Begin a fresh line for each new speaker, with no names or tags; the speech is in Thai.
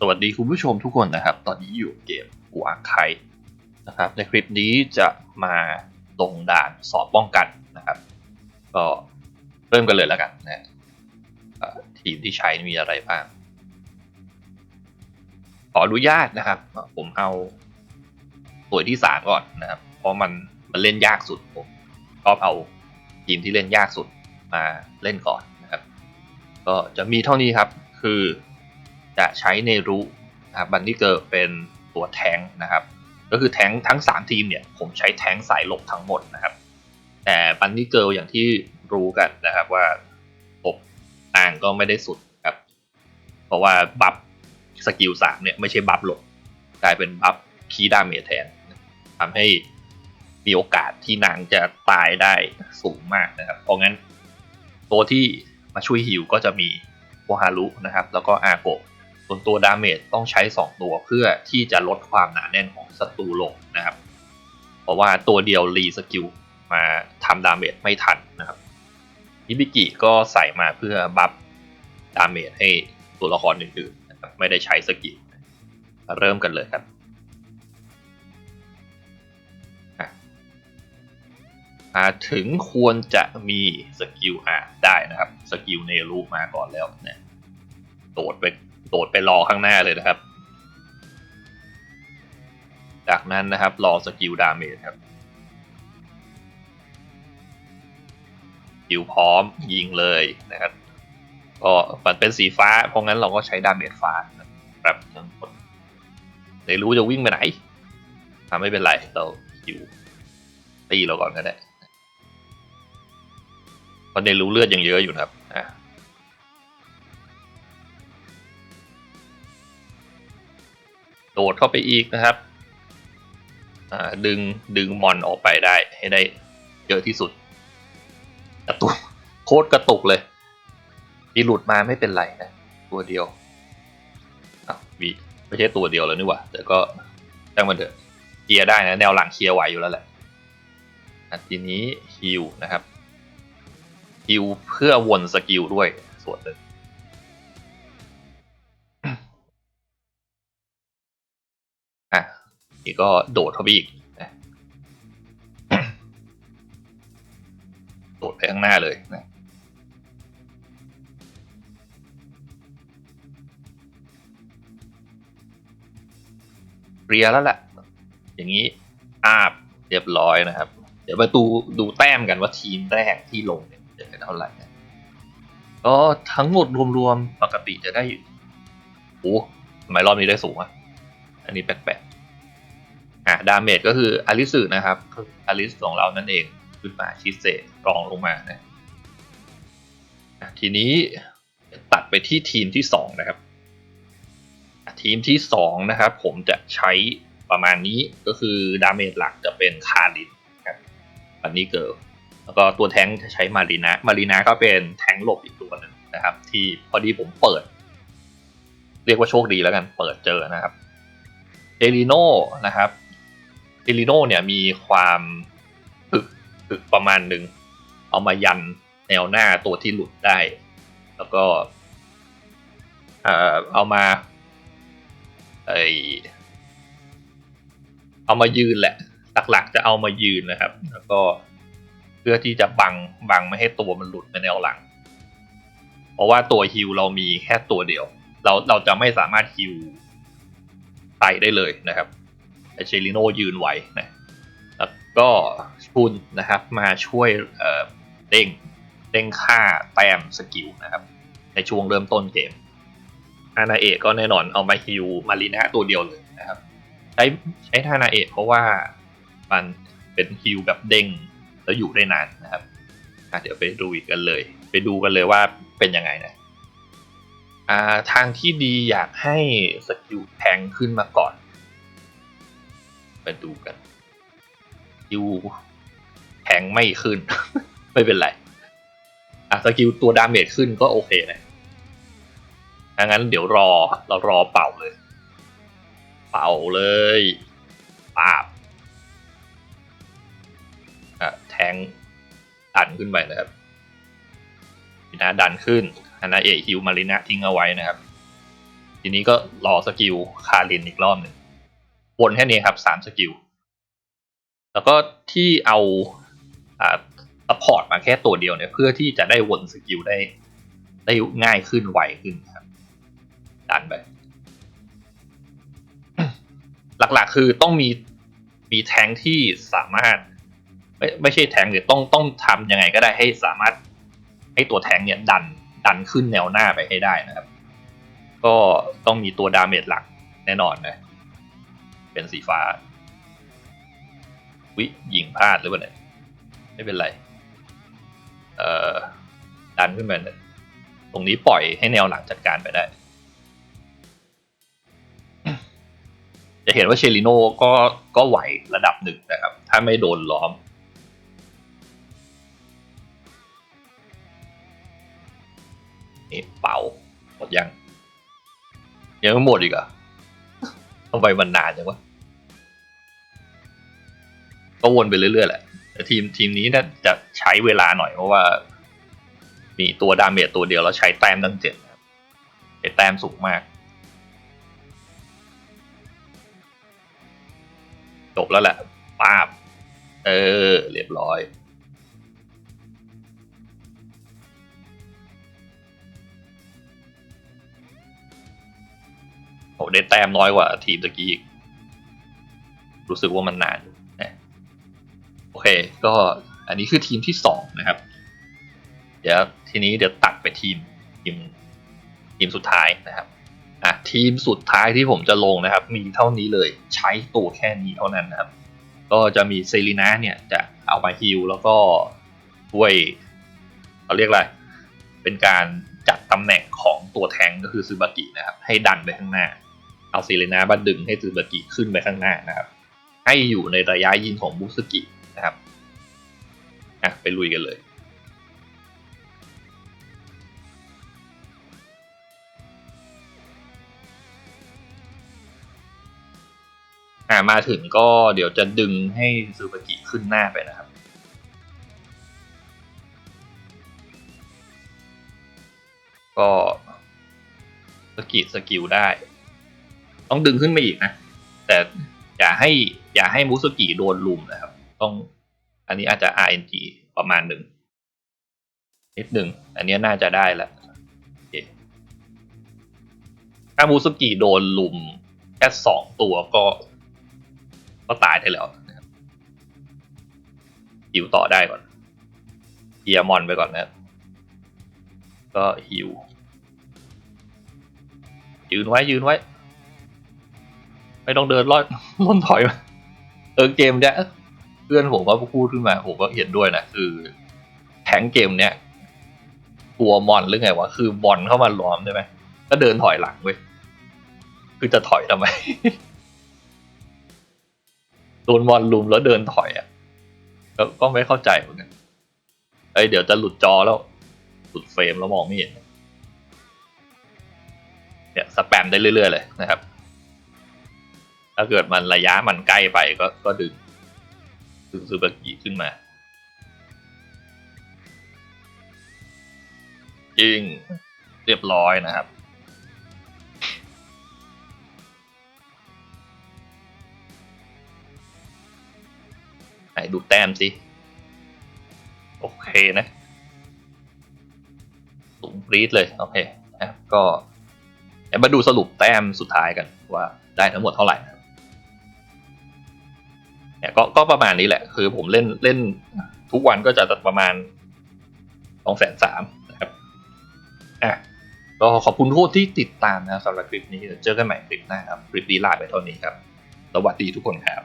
สวัสดีคุณผู้ชมทุกคนนะครับ ตอนนี้อยู่เกมกูอาไคนะครับ ในคลิปนี้จะมาลงด่านสอบป้องกันนะครับ ก็เริ่มกันเลยแล้วกันนะทีมที่ใช้มีอะไรบ้าง ขออนุญาตนะครับ ผมเอาตัวที่สามก่อนนะครับ เพราะมันมันเล่นยากสุดผมชอบเอาทีมที่เล่นยากสุดมาเล่นก่อนนะครับ ก็จะมีเท่านี้ครับคือ จะใช้เนรุนะครับบันนี่เกิร์เป็นตัวแทงนะครับ ก็คือแทงทั้ง 3 ทีมเนี่ยผมใช้แทงสายหลบทั้งหมดนะครับ แต่บันนี่เกิร์อย่างที่รู้กันนะครับว่าหบต่างก็ไม่ได้สุดครับ เพราะว่าบัฟสกิลสามเนี่ยไม่ใช่บัฟหลบกลายเป็นบัฟคีดาเมจแทนทำให้มีโอกาสที่นางจะตายได้สูงมากนะครับ เพราะงั้นตัวที่มาช่วยฮิวก็จะมีโอฮารุนะครับ แล้วก็อาโกะ ส่วนตัวดาเมจต้องใช้ 2 ตัวเพื่อที่จะลดความหนาแน่นของศัตรูลงนะครับ เพราะว่าตัวเดียวรีสกิลมาทำดาเมจไม่ทันนะครับฮิบิกิก็ใส่มาเพื่อบัฟดาเมจให้ตัวละครอื่นๆนะครับไม่ได้ใช้สกิลเริ่มกันเลยครับมาถึงควรจะมีสกิลอะได้นะครับ สกิลเนรูมาก่อนแล้วเนี่ยโดดไป โดดไปรอข้างหน้าเลยนะครับ จากนั้นนะครับรอสกิลดาเมจครับสกิลพร้อมยิงเลยนะครับก็มันเป็นสีฟ้า เพราะงั้นเราก็ใช้ดาเมจฟ้าครับทั้งหมดไม่รู้จะวิ่งไปไหนทำไม่เป็นไรเราอยู่ตีเราก่อนก็ได้เพราะในรู้เลือดยังเยอะอยู่นะครับอะ โดดเข้าไปอีกนะครับอ่าดึงดึงมอนออกไปได้ให้ได้เยอะที่สุด กระตุกโคตรกระตุกเลยที่หลุดมาไม่เป็นไรนะ ตัวเดียวอะวีไม่ใช่ตัวเดียวแล้วนี่หว่าแต่ก็ช่างมันเถอะเคลียร์ได้นะแนวหลังเคลียร์ไหวอยู่แล้วแหละทีนี้ฮิวนะครับฮิวเพื่อวนสกิลด้วยส่วนหนึ่ง นี่ก็โดดเข้าไปอีกนะโดดไปข้างหน้าเลยนะเรียแล้วแหละอย่างนี้อาบเรียบร้อยนะครับ เดี๋ยวมาดูดูแต้มกันว่าทีมแรกที่ลงเนี่ยจะได้เท่าไหร่ก็ทั้งหมดรวมๆปกติจะได้โอ้ทำไมรอบนี้ได้สูงอะอันนี้แปลกๆ อะดาเมจก็คืออลิสึนะครับคืออลิสของเรานั่นเองขึ้นมาชิเซรองลงมานะอะทีนี้ตัดไปที่ทีมที่สองนะครับ ทีมที่สองนะครับ ผมจะใช้ประมาณนี้ก็คือดาเมจหลักจะเป็นคารินครับอันนี้เกิร์ลแล้วก็ตัวแทงค์จะใช้มารีนามารีนาก็เป็นแทงค์หลบอีกตัวหนึ่งนะครับ ที่พอดีผมเปิด เรียกว่าโชคดีแล้วกันเปิดเจอนะครับเอลิโนนะครับ เอลิโนเนี่ยมีความถึกถึกประมาณหนึ่งเอามายันแนวหน้าตัวที่หลุดได้ แล้วก็เอ่อเอามาไอเอามายืนแหละ หลักๆจะเอามายืนนะครับ แล้วก็เพื่อที่จะบังบังไม่ให้ตัวมันหลุดไปแนวหลัง เพราะว่าตัวฮิวเรามีแค่ตัวเดียว เราเราจะไม่สามารถฮิวไตได้เลยนะครับ ไอเชลิโนยืนไหวนะแล้วก็ชุนนะครับมาช่วยเอ่อเด้งเด้งค่าแต้มสกิลนะครับ ในช่วงเริ่มต้นเกมฮานาเอะก็แน่นอนเอามาฮิวมารีนาตัวเดียวเลยนะครับ ใช้ใช้ฮานาเอะเพราะว่ามันเป็นฮิวแบบเด้งแล้วอยู่ได้นานนะครับเดี๋ยวไปดูอีกกันเลย ไปดูกันเลยว่าเป็นยังไงนะทางที่ดีอยากให้สกิลแทงขึ้นมาก่อน ไปดูกันฮิวแทงไม่ขึ้น ไม่เป็นไร อะสกิลตัวดาเมจขึ้นก็โอเคนะถ้างั้นเดี๋ยวรอเรารอเป่าเลย เป่าเลยปาบอะแทงดันขึ้นไปนะครับพินาดันขึ้นฮานาเอะฮิวมารินะทิ้งเอาไว้นะครับ ทีนี้ก็รอสกิลคารินอีกรอบหนึ่ง วนแค่นี้ครับสามสกิลแล้วก็ที่เอาซัพพอร์ตมาแค่ตัวเดียวเนี่ยเพื่อที่จะได้วนสกิลได้ ได้ง่ายขึ้นไวขึ้นครับดันไป หลักๆคือต้องมีมีแทงที่สามารถ ไม่ไม่ใช่แทงหรือต้องต้องทำยังไงก็ได้ให้สามารถให้ตัวแทงเนี่ยดันดันขึ้นแนวหน้าไปให้ได้นะครับ ก็ต้องมีตัวดาเมจหลักแน่นอนนะ เป็นสีฟ้า วิยิงพลาดหรือเปล่าเนี่ยไม่เป็นไร เอ่อดันขึ้นไปเนี่ยตรงนี้ปล่อยให้แนวหลังจัดการไปได้ จะเห็นว่าเชลิโนก็ก็ไหวระดับหนึ่งนะครับ ถ้าไม่โดนล้อมนี่เป่าหมดยังยังไม่หมดอีกเหรอะ ทำไมมันนานจังวะก็วนไปเรื่อยๆแหละแต่ทีมทีมนี้น่าจะใช้เวลาหน่อยเพราะว่า มีตัวดาเมจตัวเดียวแล้วใช้แต้มตั้งเจ็ดนะแต้มสูงมาก จบแล้วแหละป้าบ เออ เรียบร้อย โอ้ได้แต้มน้อยกว่าทีมตะกี้อีก รู้สึกว่ามันนานนะโอเค ก็อันนี้คือทีมที่สองนะครับ เดี๋ยวทีนี้เดี๋ยวตัดไปทีมทีมทีมสุดท้ายนะครับอะทีมสุดท้ายที่ผมจะลงนะครับ มีเท่านี้เลยใช้ตัวแค่นี้เท่านั้นนะครับ ก็จะมีเซรีนาเนี่ยจะเอามาฮิลแล้วก็ช่วยเขาเรียกอะไร เป็นการจัดตำแหน่งของตัวแทงก็คือซูบากินะครับ ให้ดันไปข้างหน้า เอาเซรีนาบัดดึงให้ซูบากิขึ้นไปข้างหน้านะครับ ให้อยู่ในระยะยิงของบุสกินะครับอะไปลุยกันเลยอ่ามาถึงก็เดี๋ยวจะดึงให้ซูบากิขึ้นหน้าไปนะครับ ก็สกิลสกิลได้ ต้องดึงขึ้นมาอีกนะ แต่อย่าให้อย่าให้มุสกิโดนลุมนะครับ ต้องอันนี้อาจจะ RNG ประมาณหนึ่งนิดหนึ่งอันนี้น่าจะได้แล้วถ้ามุสกิโดนลุมแค่สองตัวก็ ก็ตายได้แล้วฮิวต่อได้ก่อนเฮียมอนไปก่อนนะก็ฮิวยืนไว้ยืนไว้ ไม่ต้องเดินลอดล่นถอยมาเออเกมเนี้ยเพื่อนผมก็พูดขึ้นมาผมก็เห็นด้วยนะคือแทงเกมเนี้ยตัวมอนหรือไงวะคือบอลเข้ามาล้อมใช่ไหมก็เดินถอยหลังเว้ยคือจะถอยทำไมโดนบอลลุมแล้วเดินถอยอะก็ก็ไม่เข้าใจเหมือนกันเอ้ยเดี๋ยวจะหลุดจอแล้ว หลุดเฟรมแล้วมองไม่เห็นเนี่ยสแปมได้เรื่อยๆเลยนะครับ ถ้าเกิดมันระยะมันใกล้ไปก็ก็ดึง ดึงซูเปอร์กีขึ้นมา จริงเรียบร้อยนะครับ ไหนดูแต้มสิ โอเคนะสูงปรีดเลย โอเคนะก็เดี๋ยวมาดูสรุปแต้มสุดท้ายกันว่าได้ทั้งหมดเท่าไหร่นะ เนี่ยก็ก็ประมาณนี้แหละ คือผมเล่นเล่นทุกวันก็จะประมาณสองแสนสามนะครับอะก็ขอบคุณทุกที่ติดตามนะครับสำหรับคลิปนี้เดี๋ยวเจอกันใหม่คลิปหน้าครับ คลิปนี้ลาไปเท่านี้ครับ สวัสดีทุกคนครับ